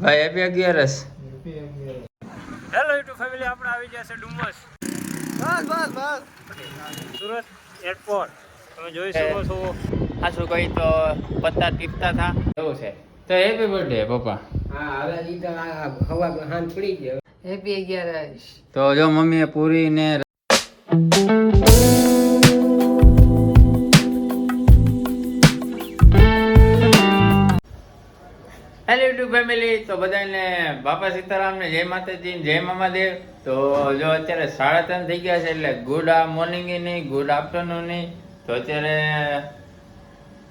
ભાઈ હેપી અગિયારસ. Hello YouTube family આપણે આવી ગયા છે ડુમસ. બસ બસ બસ. સુરત એરપોર્ટ તમે જોઈ શકો છો. આ શું કહી તો પત્તા ટીપતા થા એવું છે? તો હેપી બર્થડે પપ્પા. હા હવે ઈ તો હવા હાન પડી ગયો હેપી અગિયારસ. તો જો મમ્મીએ પૂરી ને હેલો યુટ્યુબ ફેમિલી તો બધાને બાપા સીતારામને જય માતાજી, જય મામાદેવ. તો જો અત્યારે સાડા ત્રણ થઈ ગયા છે એટલે ગુડ મોર્નિંગ નહીં ગુડ આફ્ટરનૂન નહીં. તો અત્યારે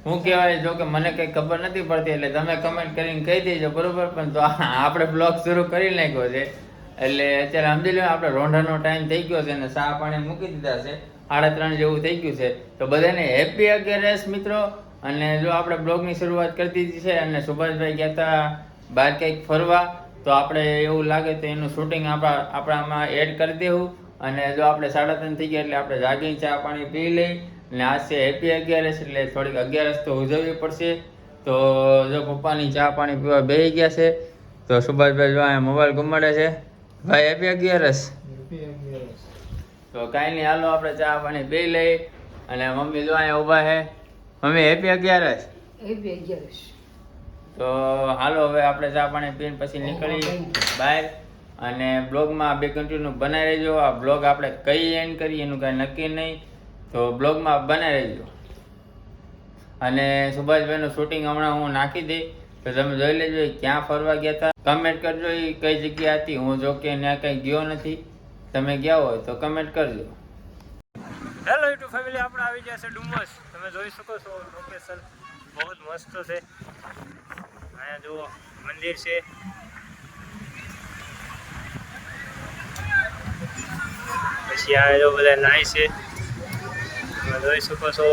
હું કહેવાય, જો કે મને કઈ ખબર નથી પડતી એટલે તમે કમેન્ટ કરીને કહી દેજો, બરોબર? પણ તો આપણે બ્લોગ શરૂ કરી નાખ્યો છે. એટલે અત્યારે સમજી લો, આપણે રોંઢાનો ટાઈમ થઈ ગયો છે અને સા પાણી મૂકી દીધા છે. સાડા ત્રણ જેવું થઈ ગયું છે. તો બધાને હેપી અગિયારસ મિત્રો. અને જો આપણે બ્લોગની શરૂઆત કરી દીધી છે અને સુભાષભાઈ ગયા હતા બહાર કંઈક ફરવા. તો આપણે એવું લાગે તો એનું શૂટિંગ આપણા આપણામાં એડ કરી દેવું. અને જો આપણે સાડા ત્રણ થઈ ગયા એટલે આપણે જાગીને ચા પાણી પી લઈ. અને આજ છે હેપી અગિયારસ એટલે થોડીક અગિયારસ તો ઉજવવી પડશે. તો જો પપ્પાની ચા પાણી પીવા બેસી ગયા છે તો સુભાષભાઈ જો અહીંયા મોબાઈલ ગુમાડે છે. ભાઈ હેપી અગિયારસ. તો કાંઈ નહીં હાલો આપણે ચા પાણી પી લઈ. અને મમ્મી જો અહીંયા ઊભા છે. મમ્મી હેપી અગિયારસ? હેપી અગિયારસ. તો હાલો હવે આપણે ચા પાણી પીને પછી નીકળી બહાર અને બ્લોગમાં બે કન્ટિન્યુ બનાવી રહેજો. આ બ્લોગ આપણે કઈ એન્ડ કરીએ એનું કાંઈ નક્કી નહીં. તો બ્લોગમાં બનાવી રહેજો. અને સુભાષભાઈનું શૂટિંગ હમણાં હું નાખી દઈ. તો તમે જોઈ લેજો ક્યાં ફરવા ગયા હતા. કમેન્ટ કરજો એ કઈ જગ્યા હતી હું જો કે ત્યાં કંઈ ગયો નથી. તમે ગયા હોય તો કમેન્ટ કરજો. હેલો યુટ્યુબ ફેમિલી આપણે આવી છે ડુમસ. તમે જોઈ શકો છો લોકેશન બહુ જ મસ્ત છે. અહીંયા જુઓ, મંદિર છે. પછી આ જો બધા નાય છે. તમે જોઈ શકો છો.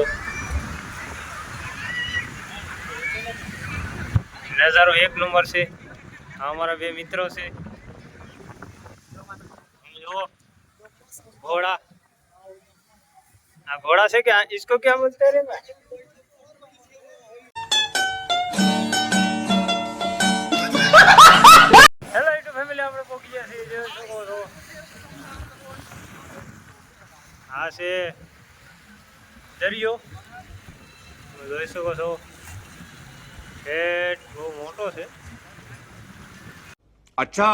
નજારો એક નંબર છે. આ અમારા બે મિત્રો છે. જુઓ, ઘોડા. हाँ घोड़ा से क्या इसको क्या बोलते हैं रे भाई? હેલો યુટ્યુબ ફેમિલી આપણે પહોંચી ગયા છીએ જોઈ શકો છો આ છે દરિયો તમે જોઈ શકો છો હેઠ બહુ મોટો છે अच्छा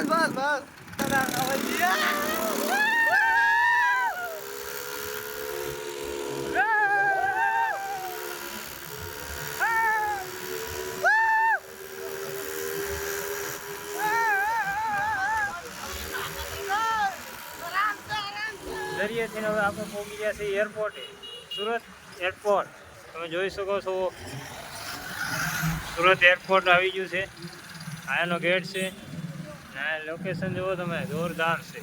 બસ બસ બસ. દરિયેથી હવે આપણે પહોંચી ગયા છીએ એરપોર્ટે સુરત એરપોર્ટ તમે જોઈ શકો છો. સુરત એરપોર્ટ આવી ગયું છે. આયાનો ગેટ છે. અને લોકેશન જુઓ તમે, જોરદાર છે.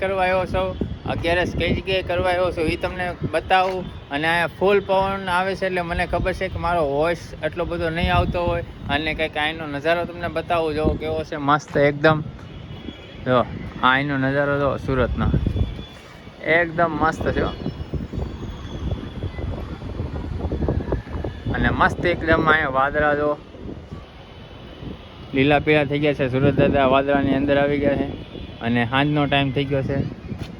કરવા આવ્યો છો? અત્યારે કઈ જગ્યાએ કરવા આવ્યો છો એ તમને બતાવું. અને અહીંયા ફૂલ પવન આવે છે એટલે મને ખબર છે કે મારો વોઇસ એટલો બધો નહીં આવતો હોય. અને કંઈક અહીંનો નજારો તમને બતાવું જો કેવો છે, મસ્ત એકદમ. જો આ અહીંનો નજારો જો સુરતનો. એકદમ મસ્ત છે અને મસ્ત એકદમ અહીંયા વાદળા જો. લીલા પીળા થઈ ગયા છે. સુરત દાદા વાદળાની અંદર આવી ગયા છે. અને સાંજનો ટાઈમ થઈ ગયો છે.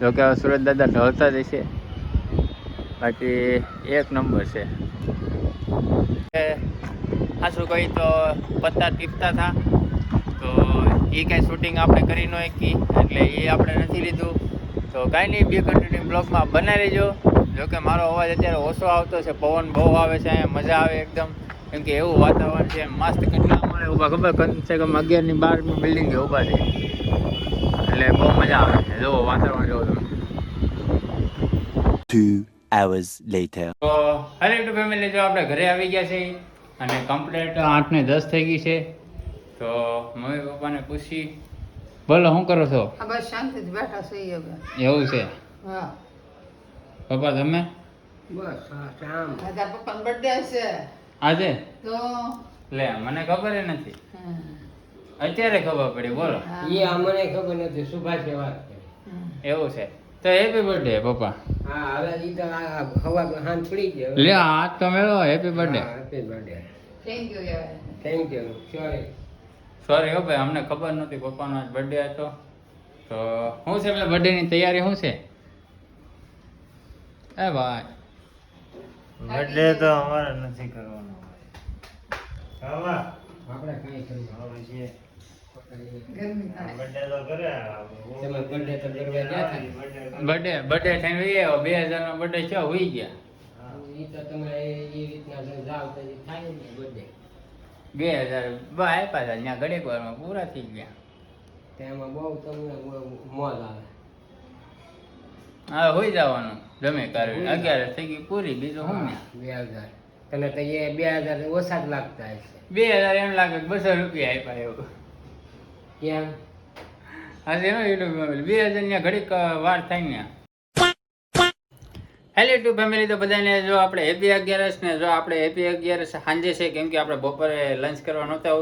જો કે સુરત દાદા ઢળતા છે બાકી એક નંબર છે. શું કહી તો પત્તા ટીપતા હતા. તો એ કાંઈ શૂટિંગ આપણે કરી ન શકી. એટલે એ આપણે નથી લીધું. તો કાંઈ નહીં, બે કન્ટિન્યુ બ્લોગમાં બનાવી લેજો જોકે મારો અવાજ અત્યારે ઓછો આવતો છે પવન બહુ આવે છે અહીંયા મજા આવે એકદમ. કેમ કે એવું વાતાવરણ છે મસ્ત કેટલા અમારે ઊભા ખબર કમસે કમ અગિયારની બારની બિલ્ડિંગ ઊભા છે. એટલે બહુ મજા આવે છે. જુઓ વાતાવરણ જોવો તમે. Two hours later. તો હેલો ટુ ફેમિલી જો આપણે ઘરે આવી ગયા છે અને કમ્પ્લીટ આઠ ને દસ થઈ ગઈ છે તો મમ્મી પપ્પાને પૂછી બોલો શું કરો છો? આ બસ શાંતિથી બેઠા છીએ એવું છે. હા. પપ્પા તમે? બસ આ શામ. દાદા પપ્પાનો બર્થડે હશે. આજે? તો? લે મને ખબર નથી. અત્યારે ખબર પડી બોલો. એ અમને ખબર નથી સુભાષે વાત કરી. એવું છે. તો હેપી બર્થડે પપ્પા. હા હવે ઈ તો આ હવા હાથ પડી ગયો લે હાથ તો મેળો હેપી બર્થડે હેપી બર્થડે કહેવાય. થેન્ક યુ સોરી સોરી હો ભાઈ અમને ખબર નહોતી પપ્પાનો આજ બર્થડે હતો. તો શું છે બર્થડે ની તૈયારી શું છે? એ ભાઈ. એટલે તો અમારે નથી કરવાનો હવે. આપણે કઈ કરવું હવે છે. બર્થડે તો કરે. તમે birthday તો કરવા ગયા હતા? બર્થડે બર્થડે થઈને આવ્યો બે હજાર નો બર્થડે છે હોઈ ગયા. ઈ તો તમે એ એ રીતના જાઓ થાય ને birthday. બે હજાર આપ્યા હતા ત્યાં ઘડીક વારમાં પૂરા થઈ ગયા. તેમાં બહુ તમને મોજ આવે. હવે હોઈ જવાનું. ગમે કારણ અગિયાર થઈ ગઈ પૂરી બીજું ને બે હજાર. તને તો એ બે હજાર ઓછા જ લાગતા હશે. બે હજાર એમ લાગે બસો રૂપિયા આપ્યા એવું. કેમ? આજે એનો યુટ્યુબ બે હજાર ત્યાં ઘડીક વાર થાય ને. હેલો યુટ્યુબ ફેમિલી તો બધાને જો આપણે હેપી અગિયારસ ને જો આપણે હેપી અગિયારસ સાંજે છે કેમ કે આપણે બપોરે લંચ કરવા નહોતા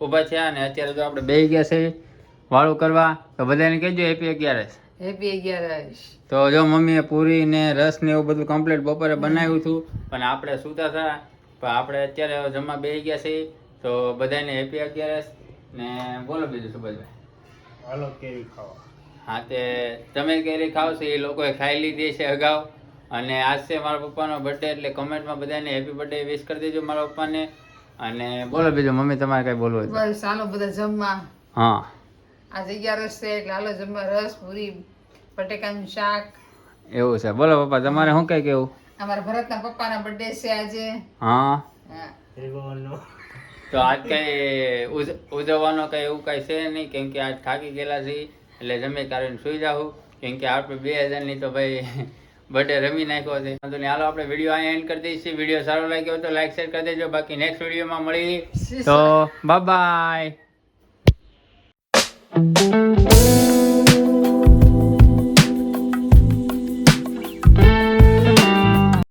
ઊભા થયા અને અત્યારે તો આપણે બે ગયા છે વાળું કરવા તો બધાને કહેજો હેપી અગિયારસ. Happy અગિયારસ. તો જો મમ્મીએ પૂરી ને રસ ને એવું બધું કમ્પ્લીટ બપોરે બનાવ્યું હતું પણ આપણે સૂતા હતા પણ આપણે અત્યારે જમવા બેસી ગયા છીએ તો બધાને હેપી અગિયારસ ને બોલો બીજું સુભાષભાઈ હાલો કેરી ખાવા. હા તે તમે કેરી ખાવ છો એ લોકોએ ખાઈ લીધી છે અગાઉ અને આજ છે મારા પપ્પાનો બર્થડે એટલે કમેન્ટમાં બધાને હેપી બર્થડે વિશ કરી દેજો મારા પપ્પાને અને બોલો બીજું મમ્મી તમારે કઈ બોલવું બસ ચાલો બધા જમવા. હા. આજે અગિયારસ છે એટલે હાલો જમવા રસ પૂરી બટેકાનું શાક. એવું છે. બોલો પપ્પા તમારે શું કઈ કેવું અમારા ભરતના પપ્પાના બર્થડે છે આજે. હા. હા. તો આજ કઈ ઉજવવાનો કઈ એવું કઈ છે નહીં? કેમ કે આજ થાકી ગયેલા છીએ એટલે જમી કાઢીને સુઈ જાઉં કેમ કે આપણે બે હજારની તો ભાઈ બર્થડે રમી નાખ્યો છે. વાંધો નહીં. હાલો આપણે વીડિયો અહીંયા એન્ડ કરી દઈએ છીએ વીડિયો સારો લાગ્યો તો લાઈક શેર કરી દેજો. બાકી નેક્સ્ટ વિડીયોમાં મળી તો બાય Thank you.